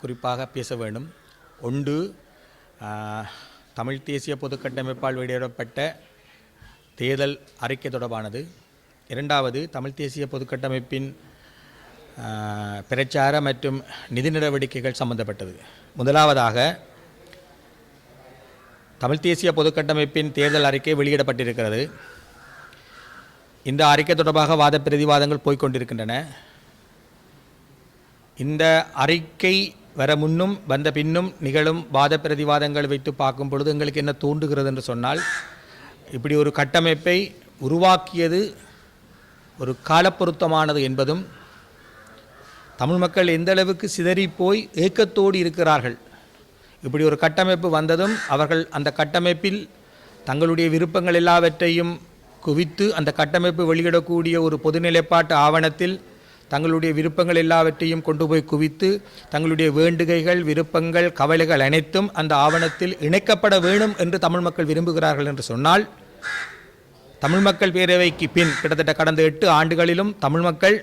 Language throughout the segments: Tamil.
குறிப்பாக பேச வேண்டும். ஒன்று தமிழ் தேசிய பொதுக்கட்டமைப்பால் வெளியிடப்பட்ட தேர்தல் அறிக்கை தொடர்பானது. இரண்டாவது தமிழ் தேசிய பொதுக்கட்டமைப்பின் பிரச்சார மற்றும் நிதி நடவடிக்கைகள் சம்பந்தப்பட்டது. முதலாவதாக தமிழ் தேசிய பொதுக்கட்டமைப்பின் தேர்தல் அறிக்கை வெளியிடப்பட்டிருக்கிறது. இந்த அறிக்கை தொடர்பாக வாத பிரதிவாதங்கள் போய்க்கொண்டிருக்கின்றன இந்த அறிக்கை வர முன்னும் வந்த பின்னும் நிகழும் வாத பிரதிவாதங்கள் வைத்து பார்க்கும் பொழுது எங்களுக்கு என்ன தூண்டுகிறது என்று சொன்னால் இப்படி ஒரு கட்டமைப்பை உருவாக்கியது ஒரு காலப்பொருத்தமானது என்பதும் தமிழ் மக்கள் எந்த அளவுக்கு சிதறி போய் ஏக்கத்தோடு இருக்கிறார்கள் இப்படி ஒரு கட்டமைப்பு வந்ததும் அவர்கள் அந்த கட்டமைப்பில் தங்களுடைய விருப்பங்கள் எல்லாவற்றையும் குவித்து அந்த கட்டமைப்பு வெளியிடக்கூடிய ஒரு பொதுநிலைப்பாட்டு ஆவணத்தில் தங்களுடைய விருப்பங்கள் எல்லாவற்றையும் கொண்டு போய் குவித்து தங்களுடைய வேண்டுகைகள் விருப்பங்கள் கவலைகள் அனைத்தும் அந்த ஆவணத்தில் இணைக்கப்பட வேணும் என்று தமிழ் மக்கள் விரும்புகிறார்கள் என்று சொன்னால் தமிழ் மக்கள் பேரவைக்கு பின் கிட்டத்தட்ட கடந்த எட்டு ஆண்டுகளிலும் தமிழ் மக்கள்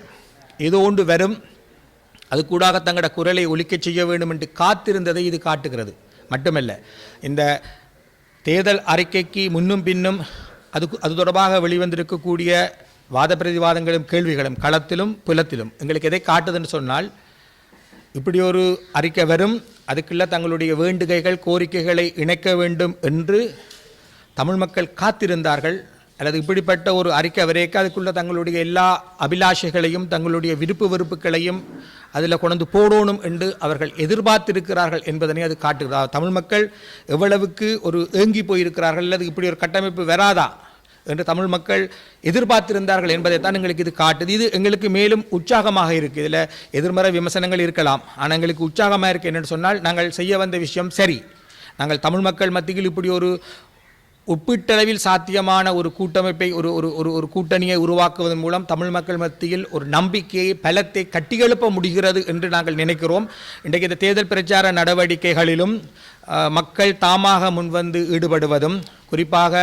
ஏதோ ஒன்று வரும் அது கூடாக தங்களோட குரலை ஒழிக்கச் செய்ய வேண்டும் என்று காத்திருந்ததை இது காட்டுகிறது. மட்டுமல்ல இந்த தேர்தல் அறிக்கைக்கு முன்னும் பின்னும் அது அது தொடர்பாக வெளிவந்திருக்கக்கூடிய வாத பிரதிவாதங்களும் கேள்விகளும் களத்திலும் புலத்திலும். எங்களுக்கு எதை காட்டுதுன்னு சொன்னால் இப்படி ஒரு அறிக்கை வரும் அதுக்குள்ள தங்களுடைய வேண்டுகைகள் கோரிக்கைகளை இணைக்க வேண்டும் என்று தமிழ் மக்கள் காத்திருந்தார்கள். அல்லது இப்படிப்பட்ட ஒரு அறிக்கை வரைக்க அதுக்குள்ள தங்களுடைய எல்லா அபிலாஷைகளையும் தங்களுடைய விருப்பு வெறுப்புகளையும் அதில் கொண்டு போடணும் என்று அவர்கள் எதிர்பார்த்திருக்கிறார்கள் என்பதனை அது காட்டுகிறது தமிழ் மக்கள் எவ்வளவுக்கு ஒரு ஏங்கி போயிருக்கிறார்கள் அல்லது இப்படி ஒரு கட்டமைப்பு வராதா? என்று தமிழ் மக்கள் எதிர்பார்த்திருந்தார்கள் என்பதைத்தான் எங்களுக்கு இது காட்டுது. இது எங்களுக்கு மேலும் உற்சாகமாக இருக்குது இதில் எதிர்மறை விமர்சனங்கள் இருக்கலாம். ஆனால் எங்களுக்கு உற்சாகமாக இருக்குது என்னென்னு சொன்னால் நாங்கள் செய்ய வந்த விஷயம் சரி. நாங்கள் தமிழ் மக்கள் மத்தியில் இப்படி ஒரு ஒப்பீட்டளவில் சாத்தியமான ஒரு கூட்டமைப்பை ஒரு ஒரு ஒரு ஒரு கூட்டணியை உருவாக்குவதன் மூலம் தமிழ் மக்கள் மத்தியில் ஒரு நம்பிக்கையை பலத்தை கட்டியெழுப்ப முடிகிறது என்று நாங்கள் நினைக்கிறோம். இன்றைக்கு இந்த தேர்தல் பிரச்சார நடவடிக்கைகளிலும் மக்கள் தாமாக முன்வந்து ஈடுபடுவதும் குறிப்பாக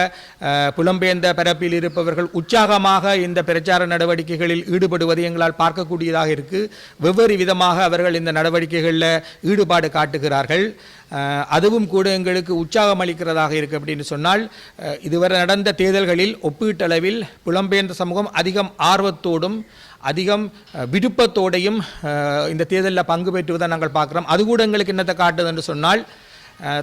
புலம்பெயர்ந்த பரப்பில் இருப்பவர்கள் உற்சாகமாக இந்த பிரச்சார நடவடிக்கைகளில் ஈடுபடுவது எங்களால் பார்க்கக்கூடியதாக இருக்குது வெவ்வேறு விதமாக அவர்கள் இந்த நடவடிக்கைகளில் ஈடுபாடு காட்டுகிறார்கள். அதுவும் கூட எங்களுக்கு உற்சாகம் அளிக்கிறதாக இருக்குது அப்படின்னு சொன்னால் இதுவரை நடந்த தேர்தல்களில் ஒப்பீட்டளவில் புலம்பெயர்ந்த சமூகம் அதிகம் ஆர்வத்தோடும் அதிகம் விருப்பத்தோடையும் இந்த தேர்தலில் பங்கு பெற்றுவதை நாங்கள் பார்க்குறோம். அது கூட எங்களுக்கு என்னத்தை காட்டுது என்று சொன்னால்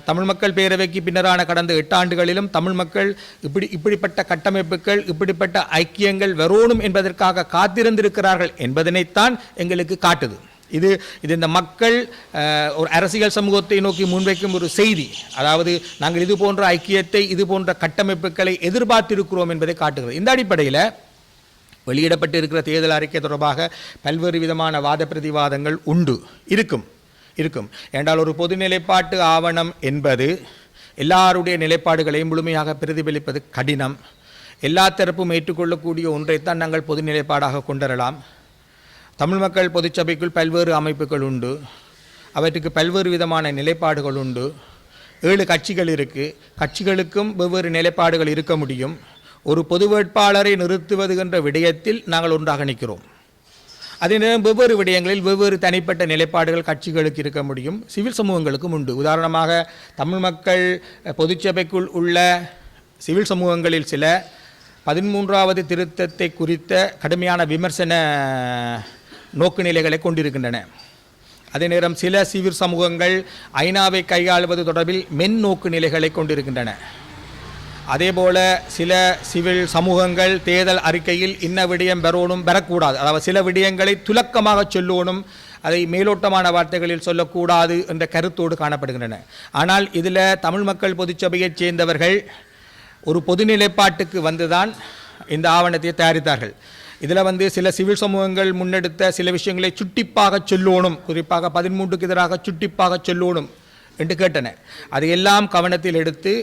தமிழ் மக்கள் பேரவைக்கு பின்னரான கடந்த எட்டு ஆண்டுகளிலும் தமிழ் மக்கள் இப்படி இப்படிப்பட்ட கட்டமைப்புகள் இப்படிப்பட்ட ஐக்கியங்கள் வரோணும் என்பதற்காக காத்திருந்திருக்கிறார்கள் என்பதனைத்தான் எங்களுக்கு காட்டுது. இது இது இந்த மக்கள் ஒரு அரசியல் சமூகத்தை நோக்கி முன்வைக்கும் ஒரு செய்தி. அதாவது நாங்கள் இது போன்ற ஐக்கியத்தை இது போன்ற கட்டமைப்புகளை எதிர்பார்த்திருக்கிறோம் என்பதை காட்டுகிறது. இந்த அடிப்படையில் வெளியிடப்பட்டு இருக்கிற தேர்தல் அறிக்கை தொடர்பாக பல்வேறு விதமான வாத பிரதிவாதங்கள் உண்டு இருக்கும். இருக்கும். என்றால் ஒரு பொது நிலைப்பாட்டு ஆவணம் என்பது எல்லாருடைய நிலைப்பாடுகளையும் முழுமையாக பிரதிபலிப்பது கடினம். எல்லா தரப்பும் ஏற்றுக்கொள்ளக்கூடிய ஒன்றைத்தான் நாங்கள் பொது நிலைப்பாடாக கொண்டுவரலாம் தமிழ் மக்கள் பொதுச்சபைக்குள் பல்வேறு அமைப்புகள் உண்டு. அவற்றுக்கு பல்வேறு விதமான நிலைப்பாடுகள் உண்டு. ஏழு கட்சிகள் இருக்குது கட்சிகளுக்கும் வெவ்வேறு நிலைப்பாடுகள் இருக்க முடியும். ஒரு பொது வேட்பாளரை நிறுத்துவது என்ற விடயத்தில் நாங்கள் ஒன்றாக நிற்கிறோம். அதே நேரம் வெவ்வேறு விடயங்களில் வெவ்வேறு தனிப்பட்ட நிலைப்பாடுகள் கட்சிகளுக்கு இருக்க முடியும். சிவில் சமூகங்களுக்கும் உண்டு. உதாரணமாக தமிழ் மக்கள் பொதுச்சபைக்குள் உள்ள சிவில் சமூகங்களில் சில பதிமூன்றாவது திருத்தத்தை குறித்த கடுமையான விமர்சன நோக்குநிலைகளை கொண்டிருக்கின்றன. அதே நேரம் சில சிவில் சமூகங்கள் ஐநாவை கையாளுவது தொடர்பில் மென் நோக்கு நிலைகளை கொண்டிருக்கின்றன. அதேபோல சில சிவில் சமூகங்கள் தேர்தல் அறிக்கையில் இன்ன விடயம் பெறணும் பெறக்கூடாது. அதாவது சில விடயங்களை துலக்கமாக சொல்லணும் அதை மேலோட்டமான வார்த்தைகளில் சொல்லக்கூடாது என்ற கருத்தோடு காணப்படுகின்றன. ஆனால் இதில் தமிழ் மக்கள் பொதுச்சபையைச் சேர்ந்தவர்கள் ஒரு பொது நிலைப்பாட்டுக்கு வந்துதான் இந்த ஆவணத்தை தயாரித்தார்கள். இதில் வந்து சில சிவில் சமூகங்கள் முன்னெடுத்த சில விஷயங்களை சுட்டிப்பாக சொல்லணும் குறிப்பாக பதிமூன்றுக்கு எதிராக சுட்டிப்பாக சொல்லணும் என்று கேட்டன. அதையெல்லாம் கவனத்தில் எடுத்து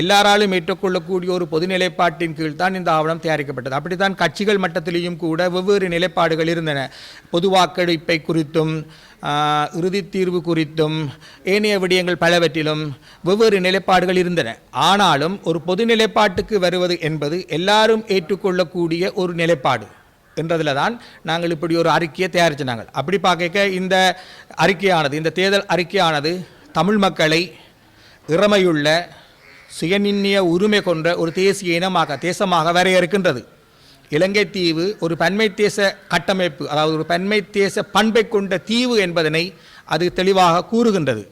எல்லாராலும் ஏற்றுக்கொள்ளக்கூடிய ஒரு பொது நிலைப்பாட்டின் கீழ் தான் இந்த ஆவணம் தயாரிக்கப்பட்டது. அப்படித்தான் கட்சிகள் மட்டத்திலேயும் கூட வெவ்வேறு நிலைப்பாடுகள் இருந்தன. பொது வாக்கெடுப்பை குறித்தும் இறுதி தீர்வு குறித்தும் ஏனைய விடயங்கள் பலவற்றிலும் வெவ்வேறு நிலைப்பாடுகள் இருந்தன. ஆனாலும் ஒரு பொது நிலைப்பாட்டுக்கு வருவது என்பது எல்லாரும் ஏற்றுக்கொள்ளக்கூடிய ஒரு நிலைப்பாடு என்றதில் தான் நாங்கள் இப்படி ஒரு அறிக்கையை தயாரிச்சினாங்க அப்படி பார்க்க இந்த அறிக்கையானது இந்த தேர்தல் அறிக்கையானது தமிழ் மக்களை இறமையுள்ள சுயநிர்ணய உரிமை கொண்ட ஒரு தேசிய இனமாக தேசமாக வரையறுக்கின்றது. இலங்கை தீவு ஒரு பன்மை தேச கட்டமைப்பு அதாவது ஒரு பன்மை தேச பண்பை கொண்ட தீவு என்பதனை அது தெளிவாக கூறுகின்றது.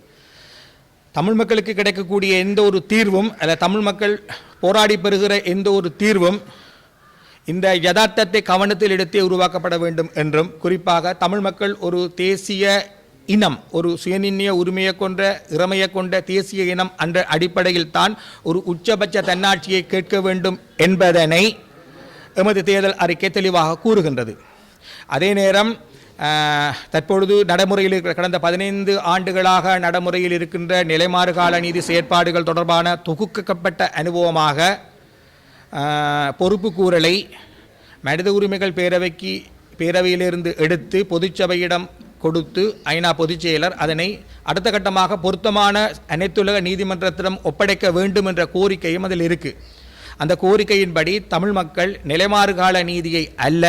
தமிழ் மக்களுக்கு கிடைக்கக்கூடிய எந்த ஒரு தீர்வும் அல்ல தமிழ் மக்கள் போராடி பெறுகிற எந்த ஒரு தீர்வும் இந்த யதார்த்தத்தை கவனத்தில் எடுத்தே உருவாக்கப்பட வேண்டும் என்றும் குறிப்பாக தமிழ் மக்கள் ஒரு தேசிய இனம். ஒரு சுயநிர்ணய உரிமையை கொண்ட இறமையை கொண்ட தேசிய இனம் என்ற அடிப்படையில் தான் ஒரு உச்சபட்ச தன்னாட்சியை கேட்க வேண்டும் என்பதனை எமது தேர்தல் அறிக்கை தெளிவாக கூறுகின்றது. அதே நேரம் தற்பொழுது நடைமுறையில் இருக்கிற கடந்த பதினைந்து ஆண்டுகளாக நடைமுறையில் இருக்கின்ற நிலைமாறுகால நீதி செயற்பாடுகள் தொடர்பான தொகுக்கப்பட்ட அனுபவமாக பொறுப்பு கூறலை மனித உரிமைகள் பேரவைக்கு பேரவையிலிருந்து எடுத்து பொதுச்சபையிடம் கொடுத்து ஐநா பொதுச் செயலர் அதனை அடுத்த கட்டமாக பொருத்தமான அனைத்துலக நீதிமன்றத்திடம் ஒப்படைக்க வேண்டும் என்ற கோரிக்கையும் அதில் இருக்குது அந்த கோரிக்கையின்படி தமிழ் மக்கள் நிலைமாறு கால நீதியை அல்ல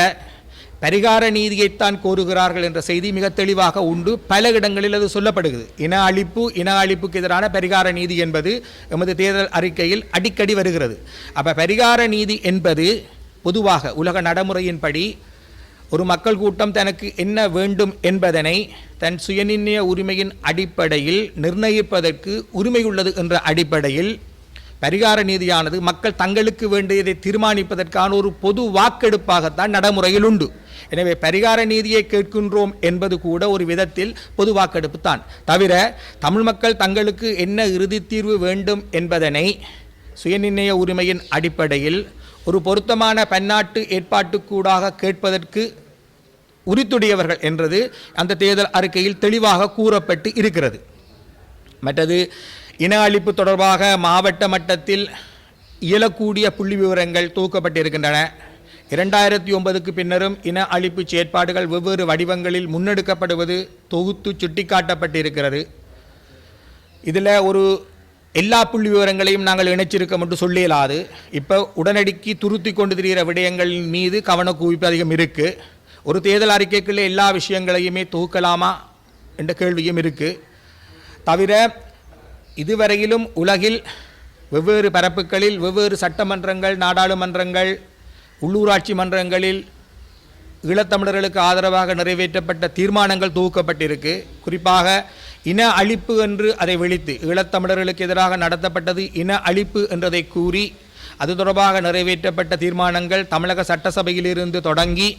பரிகார நீதியைத்தான் கோருகிறார்கள் என்ற செய்தி மிக தெளிவாக உண்டு. பல இடங்களில் அது சொல்லப்படுகிறது. இன அழிப்பு இன அழிப்புக்கு எதிரான பரிகார நீதி என்பது எமது தேர்தல் அறிக்கையில் அடிக்கடி வருகிறது. அப்போ பரிகார நீதி என்பது பொதுவாக உலக நடைமுறையின்படி ஒரு மக்கள் கூட்டம் தனக்கு என்ன வேண்டும் என்பதனை தன் சுயநிர்ணய உரிமையின் அடிப்படையில் நிர்ணயிப்பதற்கு உரிமை உள்ளது என்ற அடிப்படையில் பரிகார நீதியானது மக்கள் தங்களுக்கு வேண்டியதை தீர்மானிப்பதற்கான ஒரு பொது வாக்கெடுப்பாகத்தான் நடைமுறையில் உண்டு. எனவே பரிகார நீதியை கேட்கின்றோம் என்பது கூட ஒரு விதத்தில் பொது வாக்கெடுப்பு தான். தவிர தமிழ் மக்கள் தங்களுக்கு என்ன இறுதி தீர்வு வேண்டும் என்பதனை சுயநிர்ணய உரிமையின் அடிப்படையில் ஒரு பொருத்தமான பன்னாட்டு ஏற்பாட்டுக்கூடாக கேட்பதற்கு உரித்துடையவர்கள் என்றது அந்த தேர்தல் அறிக்கையில் தெளிவாக கூறப்பட்டு இருக்கிறது. மற்றது இன அழிப்பு தொடர்பாக மாவட்ட மட்டத்தில் இயலக்கூடிய புள்ளி விவரங்கள் தொகுக்கப்பட்டிருக்கின்றன. இரண்டாயிரத்தி ஒன்பதுக்கு பின்னரும் இன அழிப்பு செயற்பாடுகள் வெவ்வேறு வடிவங்களில் முன்னெடுக்கப்படுவது தொகுத்து சுட்டிக்காட்டப்பட்டிருக்கிறது. இதில் ஒரு எல்லா புள்ளி விவரங்களையும் நாங்கள் இணைச்சிருக்கோம் என்று சொல்லியலாது. இப்போ உடனடிக்கு துருத்தி கொண்டு திரிகிற விடயங்களின் மீது கவனக்குவிப்பு அதிகம் இருக்குது ஒரு தேர்தல் அறிக்கைக்குள்ளே எல்லா விஷயங்களையுமே தொகுக்கலாமா என்ற கேள்வியும் இருக்குது தவிர இதுவரையிலும் உலகில் வெவ்வேறு பரப்புகளில் வெவ்வேறு சட்டமன்றங்கள் நாடாளுமன்றங்கள் உள்ளூராட்சி மன்றங்களில் ஈழத்தமிழர்களுக்கு ஆதரவாக நிறைவேற்றப்பட்ட தீர்மானங்கள் தொகுக்கப்பட்டிருக்கு குறிப்பாக இன அழிப்பு என்று அதை வெளித்து ஈழத்தமிழர்களுக்கு எதிராக நடத்தப்பட்டது இன அழிப்பு என்றதை கூறி அது தொடர்பாக நிறைவேற்றப்பட்ட தீர்மானங்கள் தமிழக சட்டசபையிலிருந்து தொடங்கி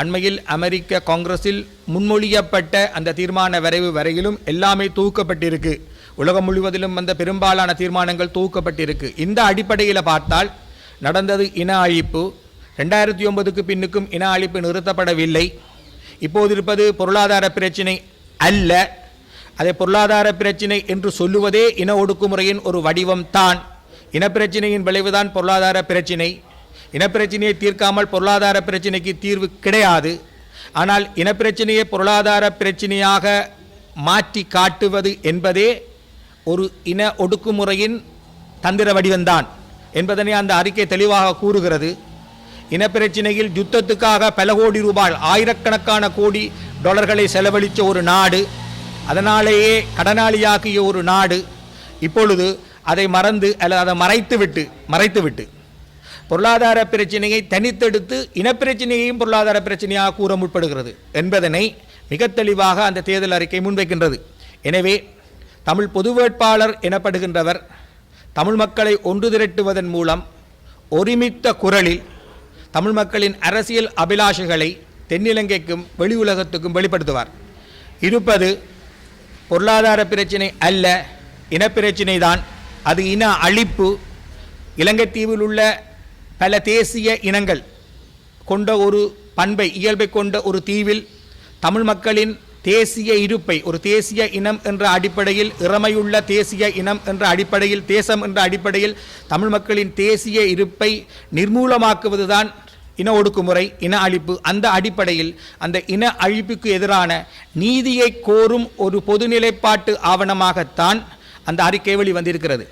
அண்மையில் அமெரிக்க காங்கிரஸில் முன்மொழியப்பட்ட அந்த தீர்மான வரைவு வரையிலும் எல்லாமே தூக்கப்பட்டிருக்கு. உலகம் முழுவதிலும் வந்த பெரும்பாலான தீர்மானங்கள் தூக்கப்பட்டிருக்கு. இந்த அடிப்படையில் பார்த்தால் நடந்தது இன அழிப்பு. ரெண்டாயிரத்தி ஒன்பதுக்கு பின்னுக்கும் இன அழிப்பு நிறுத்தப்படவில்லை. இப்போது இருப்பது பொருளாதார பிரச்சினை அல்ல. அதை பொருளாதார பிரச்சினை என்று சொல்லுவதே இன ஒடுக்குமுறையின் ஒரு வடிவம் தான். இனப்பிரச்சினையின் விளைவுதான் பொருளாதார பிரச்சினை. இனப்பிரச்சனையை தீர்க்காமல் பொருளாதார பிரச்சினைக்கு தீர்வு கிடையாது. ஆனால் இனப்பிரச்சனையை பொருளாதார பிரச்சினையாக மாற்றி காட்டுவது என்பதே ஒரு இன ஒடுக்குமுறையின் தந்திர வடிவம்தான் என்பதனை அந்த அறிக்கை தெளிவாக கூறுகிறது. இனப்பிரச்சனையில் யுத்தத்துக்காக பல கோடி ரூபாய் ஆயிரக்கணக்கான கோடி டாலர்களை செலவழித்த ஒரு நாடு அதனாலேயே கடனாளியாக்கிய ஒரு நாடு இப்பொழுது அதை மறந்து அல்லது அதை மறைத்துவிட்டு மறைத்துவிட்டு. பொருளாதார பிரச்சனையை தனித்தெடுத்து இனப்பிரச்சனையையும் பொருளாதார பிரச்சனையாக கூற முற்படுகிறது என்பதனை மிக தெளிவாக அந்த தேர்தல் அறிக்கை முன்வைக்கின்றது. எனவே தமிழ் பொது வேட்பாளர் எனப்படுகின்றவர் தமிழ் மக்களை ஒன்று திரட்டுவதன் மூலம் ஒருமித்த குரலில் தமிழ் மக்களின் அரசியல் அபிலாஷைகளை தென்னிலங்கைக்கும் வெளி உலகத்துக்கும் வெளிப்படுத்துவார். இருப்பது பொருளாதார பிரச்சினை அல்ல இனப்பிரச்சினை தான் அது இன அழிப்பு இலங்கை தீவில் உள்ள பல தேசிய இனங்கள் கொண்ட ஒரு பண்பை இயல்பை கொண்ட ஒரு தீவில் தமிழ் மக்களின் தேசிய இருப்பை ஒரு தேசிய இனம் என்ற அடிப்படையில் இறமையுள்ள தேசிய இனம் என்ற அடிப்படையில் தேசம் என்ற அடிப்படையில் தமிழ் மக்களின் தேசிய இருப்பை நிர்மூலமாக்குவதுதான் இன ஒடுக்குமுறை இன அழிப்பு. அந்த அடிப்படையில் அந்த இன அழிப்புக்கு எதிரான நீதியை கோரும் ஒரு பொதுநிலைப்பாட்டு ஆவணமாகத்தான் அந்த அறிக்கை வெளிவந்திருக்கிறது.